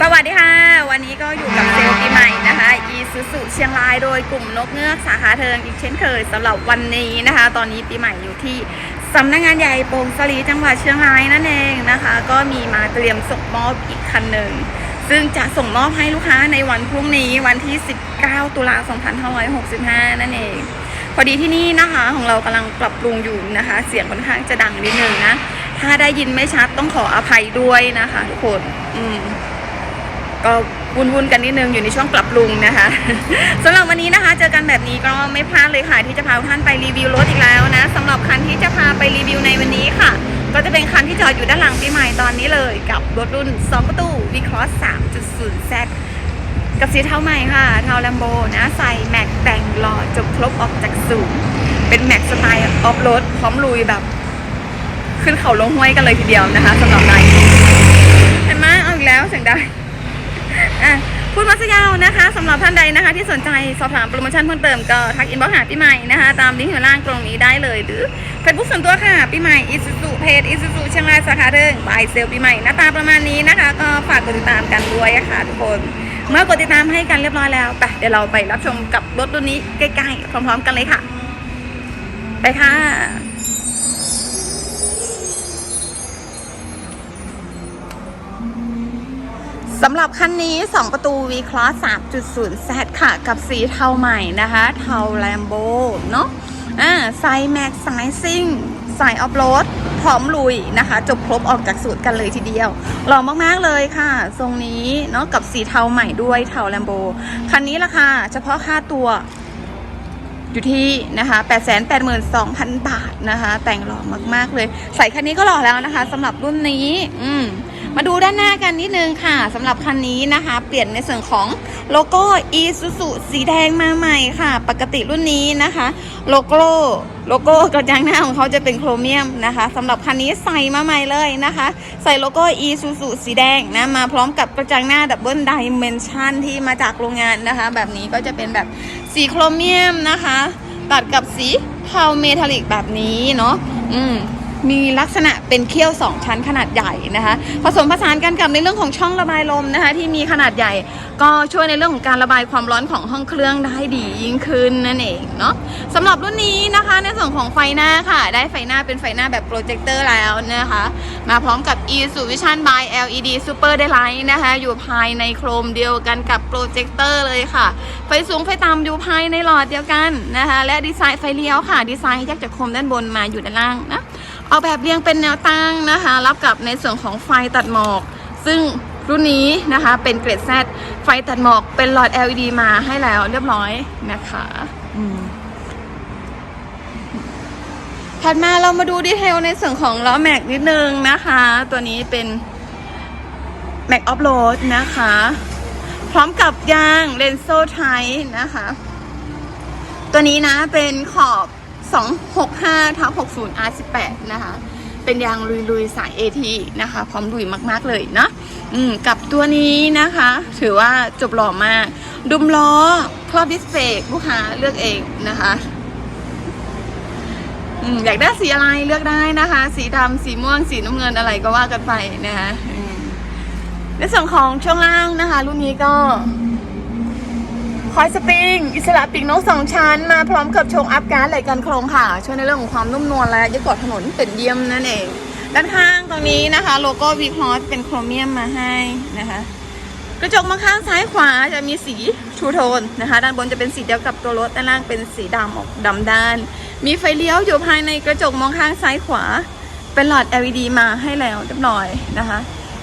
สวัสดีค่ะ วันนี้ก็อยู่กับเซลล์ปีใหม่นะคะอีซูซูเชียงรายโดยกลุ่มนกเงือกสาขาเทิงอีกเช่นเคยสำหรับวันนี้นะคะ ตอนนี้ปีใหม่อยู่ที่สำนักงานใหญ่โป่งสลีจังหวัดเชียงรายนั่นเองนะคะ ก็มีมาเตรียมส่งมอบอีกคันหนึ่งซึ่งจะส่งมอบให้ลูกค้าในวันพรุ่งนี้วันที่ 19 ตุลา2565 นั่นเอง พอดีที่นี่นะคะของเรากำลังปรับปรุงอยู่นะคะ เสียงค่อนข้างจะดังนิดนึงนะถ้าได้ยินไม่ชัดต้องขออภัยด้วยนะคะทุกคน อืม ก็วุ่นๆกันนิดนึงอยู่ในช่วงปรับปรุงนะคะสำหรับวันนี้นะคะเจอกันแบบนี้ก็ไม่พลาดเลยค่ะ ที่จะพาท่านไปรีวิวรถอีกแล้วนะสำหรับคันที่จะพาไปรีวิวในวันนี้ค่ะ ก็จะเป็นคันที่จอดอยู่ด้านหลังปีใหม่ตอนนี้เลย กับรถรุ่น 2 ประตู V-Cross 3.0 Z กับสีเทาใหม่ค่ะ เทาแลมโบนะใส่แม็กแต่งหล่อจบครบออกจากศูนย์เป็นแม็กสไตล์ออฟโรดพร้อมลุยแบบ ขึ้นเขาลงห้วยกันเลยทีเดียวนะคะสำหรับนายเห็นไหมเอาอีกแล้วเสียงดัง อะพูดมาซะยาวนะคะสำหรับท่านใดนะคะ ที่สนใจสอบถามโปรโมชั่นเพิ่มเติมก็ทักอินบ็อกหาพี่ใหม่นะคะ ตามลิงก์อยู่ล่างตรงนี้ได้เลย หรือเฟซบุ๊กส่วนตัวค่ะพี่ใหม่อิสุสุเพจอิสุสุเชียงรายสาขาเดิงบายเซลปีใหม่หน้าตาประมาณนี้นะคะ ก็ฝากกดติดตามกันด้วยค่ะทุกคน เมื่อกดติดตามให้กันเรียบร้อยแล้วไปเดี๋ยวเราไปรับชมกับรถรุ่นนี้ใกล้ๆพร้อม ๆ กันเลยค่ะ ไปค่ะ สำหรับคันนี้ 2 ประตู V-Cross 3.0 Z ค่ะ กับสีเทาใหม่นะคะ เทาแลมโบเนาะอ่าไซแม็กสายซิ่งสายออฟโรดพร้อมลุยนะคะ จบครบออกจากสูตรกันเลยทีเดียวหล่อมากๆเลยค่ะ ทรงนี้เนาะกับสีเทาใหม่ด้วยเทาแลมโบคันนี้ราคาเฉพาะค่าตัวอยู่ที่นะคะ882,000 บาทนะคะ แต่งหล่อมากๆเลย ใส่คันนี้ก็หล่อแล้วนะคะสำหรับรุ่นนี้ อืม มาดูด้านหน้ากันนิดนึงค่ะสำหรับคันนี้นะคะ เปลี่ยนในส่วนของโลโก้ Isuzu สีแดงมาใหม่ค่ะ ปกติรุ่นนี้นะคะ โลโก้โลโก้กระจังหน้าของเขาจะเป็นโครเมียมนะคะสำหรับคันนี้ใส่มาใหม่เลยนะคะ ใส่โลโก้ Isuzu สีแดงนะมาพร้อมกับกระจังหน้าดับเบิลไดเมนชันที่มาจากโรงงานนะคะ แบบนี้ก็จะเป็นแบบสีโครเมียมนะคะ ตัดกับสีเทาเมทัลลิกแบบนี้เนาะอืม มีลักษณะเป็นเขี้ยว 2 ชั้นขนาดใหญ่นะคะ ผสมผสานกันกับในเรื่องของช่องระบายลมนะคะที่มีขนาดใหญ่ ก็ช่วยในเรื่องของการระบายความร้อนของห้องเครื่องได้ดียิ่งขึ้นนั่นเองเนาะสำหรับรุ่นนี้นะคะในส่วนของไฟหน้าค่ะ ได้ไฟหน้าเป็นไฟหน้าแบบโปรเจคเตอร์แล้วนะคะ มาพร้อมกับ e s u Vision by LED Super Daylight นะคะอยู่ภายในโครมเดียวกันกับโปรเจคเตอร์เลยค่ะ ไฟสูงไฟต่ำอยู่ภายในหลอดเดียวกันนะคะและดีไซน์ไฟเลี้ยวค่ะ ดีไซน์แยกจากโคมด้านบนมาอยู่ด้านล่างนะ ออกแบบเรียงเป็นแนวตั้งนะคะ รับกับในส่วนของไฟตัดหมอก ซึ่งรุ่นนี้นะคะเป็นเกรด Z ไฟตัดหมอกเป็นหลอด LED มาให้แล้วเรียบร้อยนะคะอืมถัดมาเรามาดูดีเทลในส่วนของล้อแม็กนิดนึงนะคะ ตัวนี้เป็นแม็กออฟโรดนะคะ พร้อมกับยางเลนโซไทนะคะ ตัวนี้นะเป็นขอบ 265ทับ60 R18 นะคะ เป็นยางลุยๆ สาย AT นะคะ พร้อมลุยมากๆเลยนะอืมกับตัวนี้นะคะ ถือว่าจบหล่อมาก ดุมล้อ ครอบดิสเพลย์ลูกค้าเลือกเองนะคะอืมอยากได้สีอะไรเลือกได้นะคะ สีดำสีม่วงสีน้ำเงินอะไรก็ว่ากันไปนะคะในส่วนของช่วงล่างนะคะ รุ่นนี้ก็ คอยสปริง อิสระปีกนกสองชั้น มาพร้อมกับโชงอัพการ์ดไหลกันโครงค่ะ ช่วยในเรื่องของความนุ่มนวลและยึดเกาะถนนเป็นเยี่ยมนั่นเอง ด้านข้างตรงนี้นะคะ โลโก้วีคอสเป็นโครเมียมมาให้นะคะ กระจกมองข้างซ้ายขวาจะมีสีชูโทนนะคะ ด้านบนจะเป็นสีเดียวกับตัวรถด้านล่างเป็นสีดำออกดำด้าน มีไฟเลี้ยวอยู่ภายในกระจกมองข้างซ้ายขวา เป็นหลอด LED มาให้แล้วเรียบร้อยนะคะ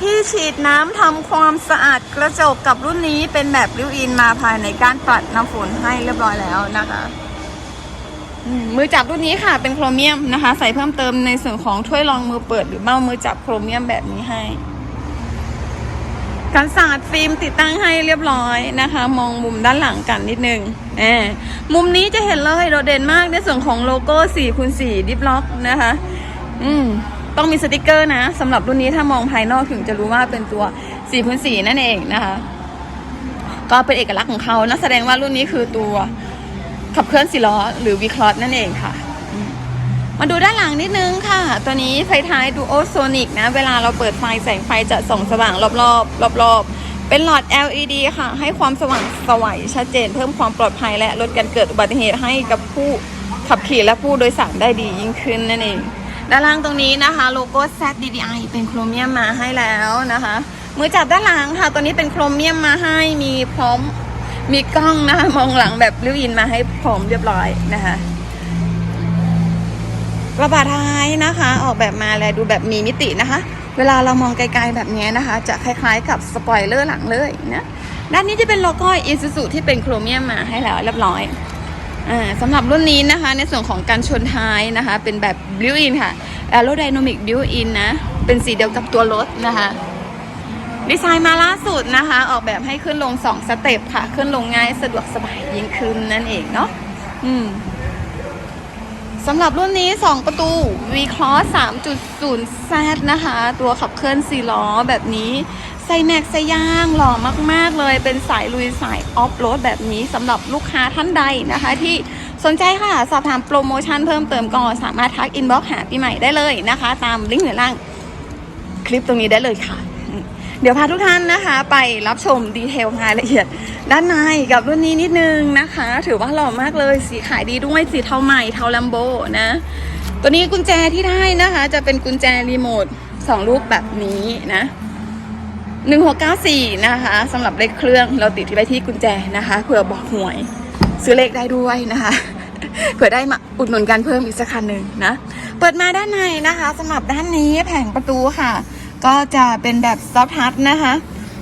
ที่ฉีดน้ำทำความสะอาดกระจกกับรุ่นนี้เป็นแบบริ้วอินมาภายในการปัดน้ำฝนให้เรียบร้อยแล้วนะคะมือจับรุ่นนี้ค่ะเป็นโครเมียมนะคะ ใส่เพิ่มเติมในส่วนของถ้วยรองมือเปิดหรือเบ้ามือจับโครเมียมแบบนี้ให้การสาดฟิล์มติดตั้งให้เรียบร้อยนะคะ มองมุมด้านหลังกันนิดนึงแอบมุมนี้จะเห็นเลยโดดเด่นมากในส่วนของโลโก้4คูณ4ดิฟล็อกนะคะ อืม ต้องมีสติกเกอร์นะสำหรับรุ่นนี้ถ้ามองภายนอกถึงจะรู้ว่าเป็นตัว4คูณ4นั่นเองนะคะ ก็เป็นเอกลักษณ์ของเขานะแสดงว่ารุ่นนี้คือตัวขับเคลื่อนสี่ล้อหรือวีคลอสนั่นเองค่ะ มาดูด้านหลังนิดนึงค่ะ ตัวนี้ไฟท้ายดูโอโซนิกนะ เวลาเราเปิดไฟแสงไฟจะส่องสว่างรอบๆรอบๆ เป็นหลอด LED ค่ะ ให้ความสว่างสวัยชัดเจน เพิ่มความปลอดภัยและลดการเกิดอุบัติเหตุให้กับผู้ขับขี่และผู้โดยสารได้ดียิ่งขึ้นนั่นเอง ด้านล่างตรงนี้นะคะ โลโก้ ZDDI เป็นโครเมียมมาให้แล้วนะคะ มือจับด้านหลังค่ะ ตัวนี้เป็นโครเมียมมาให้มีพร้อมมีกล้องนะคะมองหลังแบบลิวอินมาให้พร้อมเรียบร้อยนะคะกระบะท้ายนะคะ ออกแบบมาแล้วดูแบบมีมิตินะคะ เวลาเรามองไกลๆแบบนี้นะคะ จะคล้ายๆกับสปอยเลอร์หลังเลยนะด้านนี้จะเป็นโลโก้อิซูซูที่เป็นโครเมียมมาให้แล้วเรียบร้อย สำหรับรุ่นนี้นะคะ ในส่วนของการชนท้ายนะคะ เป็นแบบบิวอินค่ะ Aerodynamic Built-in นะ เป็นสีเดียวกับตัวรถนะคะ ดีไซน์มาล่าสุดนะคะ ออกแบบให้ขึ้นลง 2 สเต็ปค่ะ ขึ้นลงง่ายสะดวกสบายยิ่งขึ้นนั่นเองเนาะอืมสำหรับรุ่นนี้ 2 ประตู V-Cross 3.0 Z นะคะ ตัวขับเคลื่อน4ล้อแบบนี้ ใส่แม็กใส่ย่างหล่อมาก ๆ เลยเป็นสายลุยสายออฟโรดแบบนี้สำหรับลูกค้าท่านใดนะคะ ที่สนใจค่ะ สอบถามโปรโมชั่นเพิ่มเติมก็สามารถทักอินบ็อกหาพี่ใหม่ได้เลยนะคะ ตามลิงก์ในล่างคลิปตรงนี้ได้เลยค่ะ เดี๋ยวพาทุกท่านนะคะ ไปรับชมดีเทลรายละเอียด ด้านในกับรุ่นนี้นิดนึงนะคะ ถือว่าหล่อมากเลยสีขายดีด้วยสีเทาใหม่เทาลัมโบนะตัวนี้กุญแจที่ได้นะคะ จะเป็นกุญแจรีโมทสองลูกแบบนี้นะ 1694 นะคะสำหรับเลขเครื่องเราติดที่ไว้ที่กุญแจนะคะเผื่อบอกหวย ซื้อเลขได้ด้วยนะคะเผื่อได้มาอุดหนุนกันเพิ่มอีกสักคันหนึ่งนะเปิดมาด้านในนะคะสำหรับด้านนี้แผงประตูค่ะ ก็จะเป็นแบบซอฟทัชนะคะ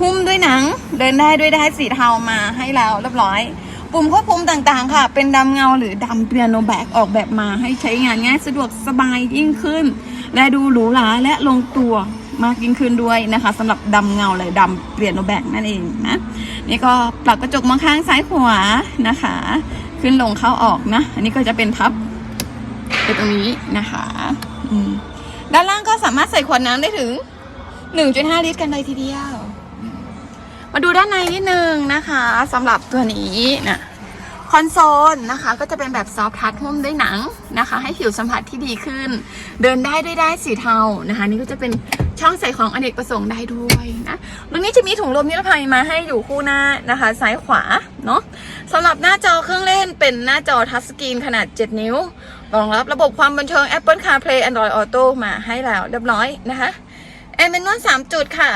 หุ้มด้วยหนังเดินได้ด้วยได้สีเทามาให้แล้วเรียบร้อยปุ่มควบคุมต่างๆ ค่ะ เป็นดำเงาหรือดำเปียโนแบกออกแบบมาให้ใช้งานง่ายสะดวกสบายยิ่งขึ้น และดูหรูหราและลงตัว มากยิ่งขึ้นด้วยนะคะสำหรับดำเงาเลยดำเปลี่ยนโนแบกนั่นเองนะนี่ก็ปรับกระจกมองข้างซ้ายขวานะคะ ขึ้นลงเข้าออกนะ อันนี้ก็จะเป็นพับไปตรงนี้นะคะด้านล่างก็สามารถใส่ขวดน้ำได้ถึง 1.5 ลิตรกันเลยทีเดียว มาดูด้านในนิดนึงนะคะสำหรับตัวนี้นะ คอนโซลนะคะก็จะเป็นแบบซอฟทัชหุ้มด้วยหนังนะคะ ให้ผิวสัมผัสที่ดีขึ้น เดินได้ด้วยได้สีเทานะคะ นี่ก็จะเป็นช่องใส่ของอเนกประสงค์ได้ด้วยนะตรงนี้จะมีถุงลมนิรภัยมาให้อยู่คู่หน้านะคะซ้ายขวาเนาะสำหรับหน้าจอเครื่องเล่นเป็นหน้าจอทัชสกรีนขนาด 7 นิ้วรองรับระบบความบันเทิง Apple CarPlay Android Auto มาให้แล้วเรียบร้อยนะคะแอร์เมนนวล3จุดค่ะ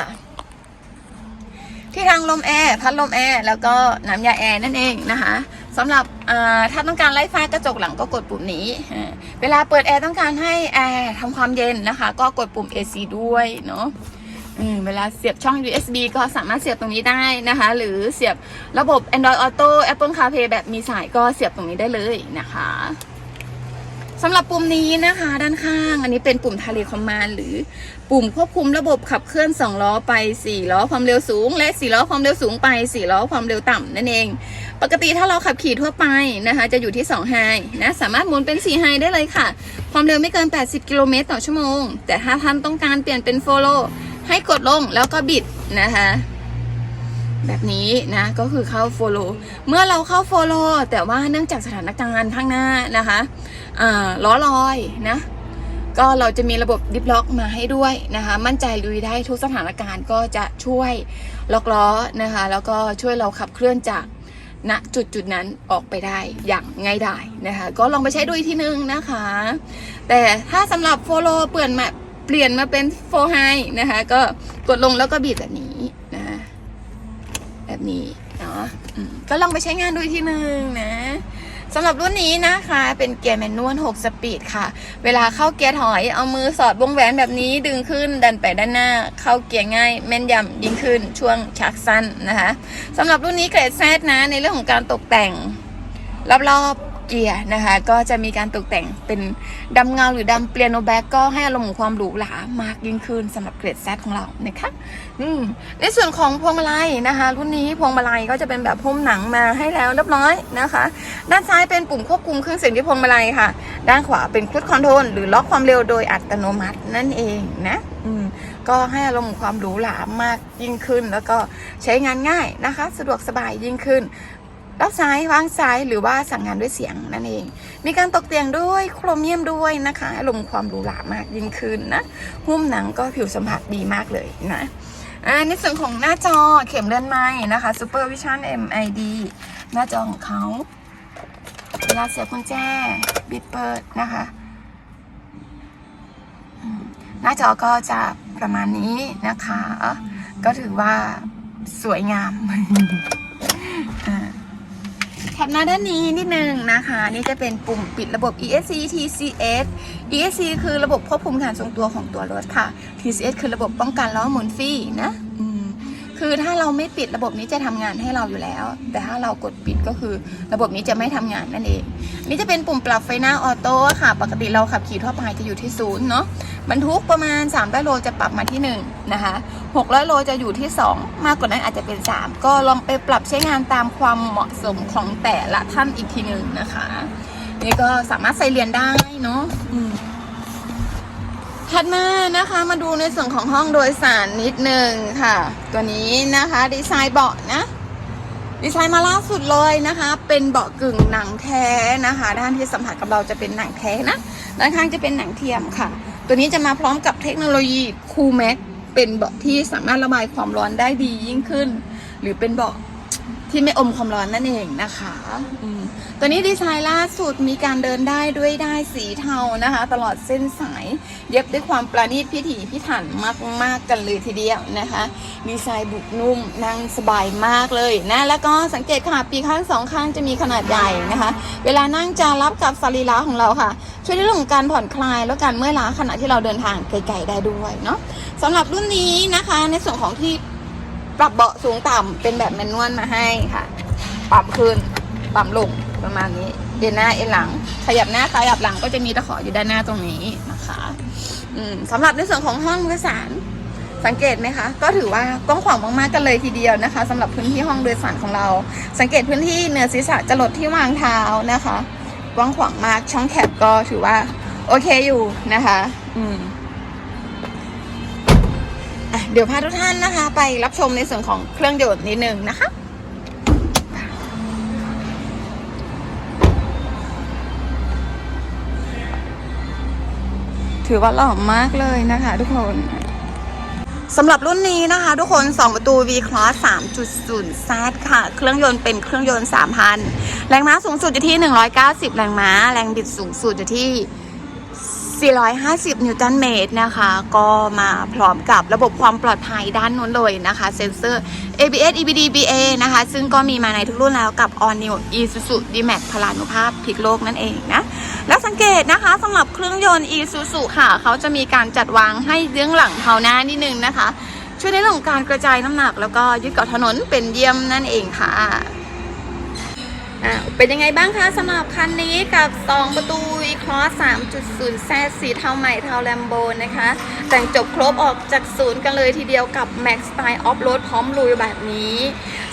ที่ทางลมแอร์พัดลมแอร์แล้วก็น้ำยาแอร์นั่นเองนะคะ สำหรับถ้าต้องการไล่ฟ้ากระจกหลังก็กดปุ่มนี้ เวลาเปิดแอร์ต้องการให้แอร์ทำความเย็นนะคะ ก็กดปุ่ม AC ด้วยเนาะเวลาเสียบช่อง USB ก็สามารถเสียบตรงนี้ได้นะคะ หรือเสียบระบบ Android Auto Apple CarPlay แบบมีสายก็เสียบตรงนี้ได้เลยนะคะ สำหรับปุ่มนี้นะคะ ด้านข้าง อันนี้เป็นปุ่มทะเลคอมมานหรือปุ่มควบคุมระบบขับเคลื่อน 2 ล้อไป 4 ล้อความเร็วสูง และ 4 ล้อความเร็วสูงไป 4 ล้อความเร็วต่ำนั่นเอง ปกติถ้าเราขับขี่ทั่วไปนะคะ จะอยู่ที่2ไฮนะสามารถหมุนเป็น4ไฮได้เลยค่ะ ความเร็วไม่เกิน 80 กิโลเมตรต่อชั่วโมง แต่ถ้าท่านต้องการเปลี่ยนเป็นโฟโลให้กดลงแล้วก็บิดนะคะ แบบนี้นะก็คือเข้า follow เมื่อเราเข้า follow แต่ว่าเนื่องจากสถานการณ์ข้างหน้านะคะล้อลอยนะก็เราจะมีระบบดิฟล็อกมาให้ด้วยนะคะ มั่นใจลุยได้ทุกสถานการณ์ก็จะช่วยล็อกล้อนะคะ แล้วก็ช่วยเราขับเคลื่อนจากณจุดจุดนั้นออกไปได้อย่างง่ายดายนะคะ ก็ลองไปใช้ดูอีกทีนึงนะคะ แต่ถ้าสำหรับ follow เปลี่ยนมาเปลี่ยนมาเป็น for h i นะคะ ก็กดลงแล้วก็บีบแบบนี้ แบบนี้เนาะอืมก็ลองไปใช้งานดูอีกทีนึงนะสำหรับรุ่นนี้นะคะ เป็นเกียร์แมนนวล 6 สปีดค่ะ เวลาเข้าเกียร์ถอยเอามือสอดวงแหวนแบบนี้ดึงขึ้นดันไปด้านหน้า เข้าเกียร์ง่าย แม่นยำยิ่งขึ้นช่วงชักสั้นนะคะสำหรับรุ่นนี้เกรดแซดนะในเรื่องของการตกแต่งรอบๆ เกียร์นะคะ ก็จะมีการตกแต่งเป็นดำเงาหรือดำเปลี่ยนโนแบ็กก็ให้อารมณ์ของความหรูหรามากยิ่งขึ้นสำหรับเกรดแซดของเรานะคะอืมในส่วนของพวงมาลัยนะคะ รุ่นนี้พวงมาลัยก็จะเป็นแบบพุ่มหนังมาให้แล้วเรียบร้อยนะคะ ด้านซ้ายเป็นปุ่มควบคุมเครื่องเสียงที่พวงมาลัยค่ะ ด้านขวาเป็นค u ดคอนโทรลหรือล็อกความเร็วโดยอัตโนมัตินั่นเองนะอืมก็ให้อารมณ์ความหรูหรามากยิ่งขึ้น แล้วก็ใช้งานง่ายนะคะ สะดวกสบายยิ่งขึ้น รับซ้ายวางซ้ายหรือว่าสั่งงานด้วยเสียงนั่นเอง มีการตกแต่งด้วยโครเมียมด้วยนะคะอารมณ์ความหรูหรามากยิ่งขึ้นนะหุ้มหนังก็ผิวสัมผัสดีมากเลยนะอ่าในส่วนของหน้าจอเข็มเลื่อนไม้นะคะ Super Vision MID หน้าจอของเขาเวลาเสียบกุญแจบิดเปิดนะคะ หน้าจอก็จะประมาณนี้นะคะ ก็ถือว่าสวยงามอ่า ถัดมาด้านนี้นิดนึงนะคะ นี่จะเป็นปุ่มปิดระบบ ESC TCS ESC คือระบบควบคุมการทรงตัวของตัวรถค่ะ TCS คือระบบป้องกันล้อหมุนฟรีนะคือถ้าเราไม่ปิดระบบนี้จะทำงานให้เราอยู่แล้ว แต่ถ้าเรากดปิดก็คือ ระบบนี้จะไม่ทำงานนั่นเอง นี่จะเป็นปุ่มปรับไฟหน้าออโต้ค่ะ ปกติเราขับขี่ทั่วไปจะอยู่ที่ศูนย์เนาะ บรรทุกประมาณ 3 0 0 โลจะปรับมาที่ 1 นะคะ 600 โลจะอยู่ที่ 2 มากกว่านั้นอาจจะเป็น 3 ก็ลองไปปรับใช้งานตามความเหมาะสมของแต่ละท่านอีกทีหนึ่งนะคะ นี่ก็สามารถใส่เรียญได้เนาะถัดมานะคะมาดูในส่วนของห้องโดยสารนิดนึงค่ะ ตัวนี้นะคะดีไซน์เบาะนะดีไซน์มาล่าสุดเลยนะคะ เป็นเบาะกึ่งหนังแท้นะคะ ด้านที่สัมผัสกับเราจะเป็นหนังแท้นะด้านข้างจะเป็นหนังเทียมค่ะ ตัวนี้จะมาพร้อมกับเทคโนโลยีคูลแม็กเป็นเบาะที่สามารถระบายความร้อนได้ดียิ่งขึ้น หรือเป็นเบาะ ที่ไม่อมความร้อนนั่นเองนะคะอืมตัวนี้ดีไซน์ล่าสุดมีการเดินได้ด้วยได้สีเทานะคะ ตลอดเส้นสาย เย็บด้วยความประณีตพิถีพิถันมาก ๆ กันเลยทีเดียวนะคะ ดีไซน์บุกนุ่มนั่งสบายมากเลยนะ แล้วก็สังเกตค่ะปีกข้างสองข้างจะมีขนาดใหญ่นะคะ เวลานั่งจะรับกับสรีระของเราค่ะ ช่วยในเรื่องของการผ่อนคลายและการเมื่อยล้าขณะที่เราเดินทางไกลๆได้ด้วยเนาะสำหรับรุ่นนี้นะคะในส่วนของที่ ปรับเบาะสูงต่ำเป็นแบบแมนนวลมาให้ค่ะ ปรับขึ้นปรับลงประมาณนี้เอ็นหน้าเอ็นหลัง ขยับหน้าขยับหลังก็จะมีตะขออยู่ด้านหน้าตรงนี้นะคะอืมสำหรับในส่วนของห้องโดยสารสังเกตไหมคะ ก็ถือว่ากว้างขวางมากๆกันเลยทีเดียวนะคะสำหรับพื้นที่ห้องโดยสารของเรา สังเกตพื้นที่เหนือศีรษะจะลดที่วางเท้านะคะกว้างขวางมากช่องแคบก็ถือว่า โอเคอยู่นะคะ อืมอะ เดี๋ยวพาทุกท่านนะคะ ไปรับชมในส่วนของเครื่องยนต์นิดนึงนะคะถือว่าหล่อมากเลยนะคะทุกคนสำหรับรุ่นนี้นะคะ ทุกคน 2 ประตู V Cross 3.0 Z ค่ะ เครื่องยนต์เป็นเครื่องยนต์ 3,000 แรงม้าสูงสุดอยู่ที่ 190 แรงม้า แรงบิดสูงสุดอยู่ที่ 450 นิวตันเมตรนะคะ ก็มาพร้อมกับระบบความปลอดภัยด้านนู้นเลยนะคะ เซ็นเซอร์ ABS EBD BA นะคะ ซึ่งก็มีมาในทุกรุ่นแล้วกับ All New Isuzu D-Max พลานุภาพพลิกโลกนั่นเองนะ แล้วสังเกตนะคะสำหรับเครื่องยนต์ Isuzu ค่ะ เขาจะมีการจัดวางให้เบื้องหลังเท้าหน้านิดนึงนะคะ ช่วยในเรื่องของการกระจายน้ำหนัก แล้วก็ยึดเกาะถนนเป็นเยี่ยมนั่นเองค่ะ อะเป็นยังไงบ้างคะสำหรับคันนี้กับ 2 ประตู e-cross 3.0 z สีเทาใหม่เทาแลมโบนะคะ แต่งจบครบออกจากศูนย์กันเลยทีเดียวกับ Max Style Off Road พร้อมลุยแบบนี้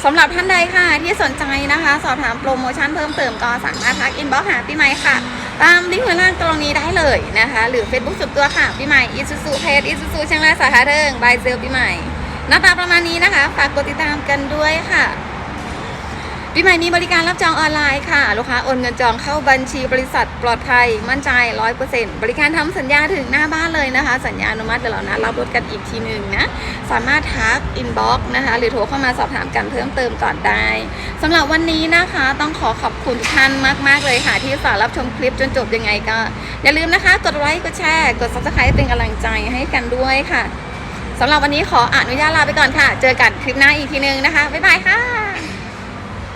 สำหรับท่านใดค่ะ ที่สนใจนะคะ สอบถามโปรโมชั่นเพิ่มเติมก็สามารถทักอินบ็อกหาพี่ใหม่ค่ะ ตามลิงก์ข้างล่างตรงนี้ได้เลยนะคะ หรือ Facebook สุดตัวค่ะพี่ใหม่อีซูซูเพจอีซูซูเชียงรายสาขาเทิงบายเซลพี่ใหม่หน้าตาประมาณนี้นะคะ ฝากกดติดตามกันด้วยค่ะ ปีใหม่นี้บริการรับจองออนไลน์ค่ะ ลูกค้าโอนเงินจองเข้าบัญชีบริษัทปลอดภัย มั่นใจ100%บริการทำสัญญาถึงหน้าบ้านเลยนะคะ สัญญาอนุมัติเดี๋ยวเรานะรับรถกันอีกทีหนึ่งนะ สามารถทักอินบ็อกซ์นะคะ หรือโทรเข้ามาสอบถามกันเพิ่มเติมก่อนได้สำหรับวันนี้นะคะต้องขอขอบคุณทุกท่านมาก ๆ เลยค่ะ ที่สารับชมคลิปจนจบยังไงก็ อย่าลืมนะคะ กดไลค์กดแชร์กด subscribe เป็นกำลังใจให้กันด้วยค่ะสำหรับวันนี้ขออนุญาตลาไปก่อนค่ะ เจอกันคลิปหน้าอีกทีนึงนะคะบ๊ายบายค่ะ